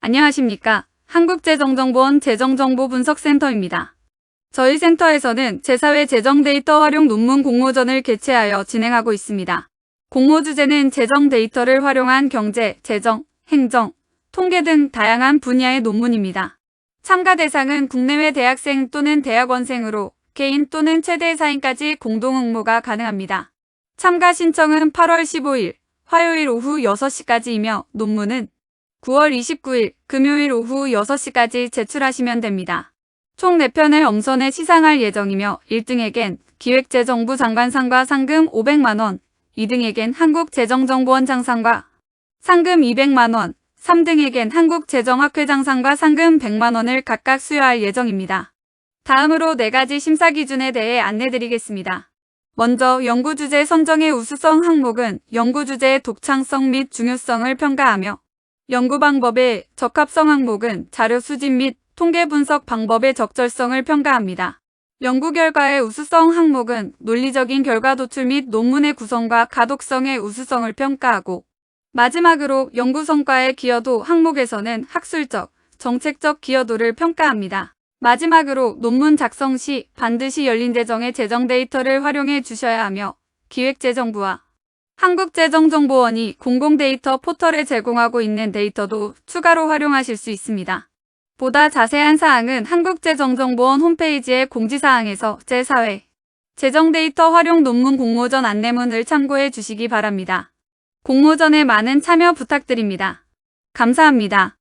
안녕하십니까. 한국재정정보원 재정정보분석센터입니다. 저희 센터에서는 제4회 재정 데이터 활용 논문 공모전을 개최하여 진행하고 있습니다. 공모 주제는 재정 데이터를 활용한 경제, 재정, 행정, 통계 등 다양한 분야의 논문입니다. 참가 대상은 국내외 대학생 또는 대학원생으로 개인 또는 최대 4인까지 공동 응모가 가능합니다. 참가 신청은 8월 15일 화요일 오후 6시까지이며 논문은 9월 29일 금요일 오후 6시까지 제출하시면 됩니다. 총 4편을 엄선해 시상할 예정이며 1등에겐 기획재정부 장관상과 상금 500만원, 2등에겐 한국재정정보원 장상과 상금 200만원, 3등에겐 한국재정학회 장상과 상금 100만원을 각각 수여할 예정입니다. 다음으로 4가지 심사 기준에 대해 안내드리겠습니다. 먼저 연구주제 선정의 우수성 항목은 연구주제의 독창성 및 중요성을 평가하며 연구 방법의 적합성 항목은 자료 수집 및 통계 분석 방법의 적절성을 평가합니다. 연구 결과의 우수성 항목은 논리적인 결과 도출 및 논문의 구성과 가독성의 우수성을 평가하고 마지막으로 연구 성과의 기여도 항목에서는 학술적, 정책적 기여도를 평가합니다. 마지막으로 논문 작성 시 반드시 열린 재정의 재정 데이터를 활용해 주셔야 하며 기획재정부와 한국재정정보원이 공공데이터 포털에 제공하고 있는 데이터도 추가로 활용하실 수 있습니다. 보다 자세한 사항은 한국재정정보원 홈페이지의 공지사항에서 제4회 재정데이터 활용 논문 공모전 안내문을 참고해 주시기 바랍니다. 공모전에 많은 참여 부탁드립니다. 감사합니다.